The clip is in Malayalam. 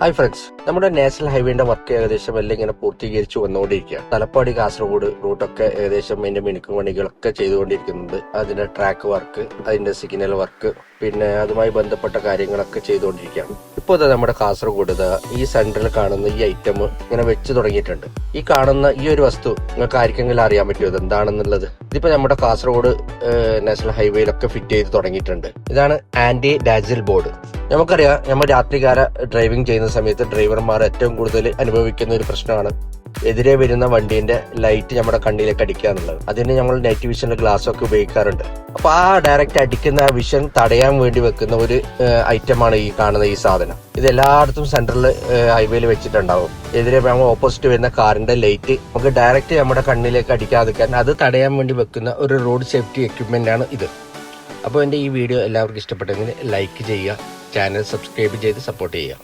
ഹായ് ഫ്രണ്ട്സ് നമ്മുടെ നാഷണൽ ഹൈവേന്റെ വർക്ക് ഏകദേശം എല്ലാം ഇങ്ങനെ പൂർത്തീകരിച്ചു വന്നുകൊണ്ടിരിക്കുക തലപ്പാടി കാസർഗോഡ് റൂട്ടൊക്കെ ഏകദേശം അതിന്റെ മിനുക്കും പണികളൊക്കെ ചെയ്തുകൊണ്ടിരിക്കുന്നുണ്ട്. അതിന്റെ ട്രാക്ക് വർക്ക് അതിന്റെ സിഗ്നൽ വർക്ക് പിന്നെ അതുമായി ബന്ധപ്പെട്ട കാര്യങ്ങളൊക്കെ ചെയ്തുകൊണ്ടിരിക്കുകയാണ്. ഇപ്പോൾ നമ്മുടെ കാസർഗോഡ് ഈ സെന്ററിൽ കാണുന്ന ഈ ഐറ്റം ഇങ്ങനെ വെച്ച് തുടങ്ങിയിട്ടുണ്ട്. ഈ കാണുന്ന ഈ ഒരു വസ്തു നിങ്ങൾക്ക് ആർക്കെങ്കിലും അറിയാൻ പറ്റുമോ? ഇത് എന്താണെന്നുള്ളത്? ഇതിപ്പോ നമ്മുടെ കാസർഗോഡ് നാഷണൽ ഹൈവേയിലൊക്കെ ഫിറ്റ് ചെയ്ത് തുടങ്ങിയിട്ടുണ്ട്. ഇതാണ് ആന്റി ഡാജിൽ ബോർഡ്. നമുക്കറിയാം നമ്മൾ രാത്രികാല ഡ്രൈവിംഗ് ചെയ്യുന്ന സമയത്ത് ഡ്രൈവർമാർ ഏറ്റവും കൂടുതൽ അനുഭവിക്കുന്ന ഒരു പ്രശ്നമാണ് എതിരെ വരുന്ന വണ്ടീന്റെ ലൈറ്റ് നമ്മുടെ കണ്ണിലേക്ക് അടിക്കുക എന്നുള്ളത്. അതിന് നമ്മൾ നൈറ്റ് വിഷന്റെ ഗ്ലാസ് ഒക്കെ ഉപയോഗിക്കാറുണ്ട്. അപ്പൊ ആ ഡയറക്റ്റ് അടിക്കുന്ന വിഷൻ തടയാൻ വേണ്ടി വെക്കുന്ന ഒരു ഐറ്റമാണ് ഈ കാണുന്ന ഈ സാധനം. ഇത് എല്ലായിടത്തും സെൻട്രൽ ഹൈവേയിൽ വെച്ചിട്ടുണ്ടാവും. എതിരെ നമ്മൾ ഓപ്പോസിറ്റ് വരുന്ന കാറിന്റെ ലൈറ്റ് നമുക്ക് ഡയറക്റ്റ് നമ്മുടെ കണ്ണിലേക്ക് അടിക്കാതിരിക്കാൻ അത് തടയാൻ വേണ്ടി വെക്കുന്ന ഒരു റോഡ് സേഫ്റ്റി എക്യുപ്മെന്റ് ആണ് ഇത്. അപ്പോൾ എന്റെ ഈ വീഡിയോ എല്ലാവർക്കും ഇഷ്ടപ്പെട്ടെങ്കിൽ ലൈക്ക് ചെയ്യുക ചാനൽ സബ്സ്ക്രൈബ് ചെയ്ത് സപ്പോർട്ട് ചെയ്യുക.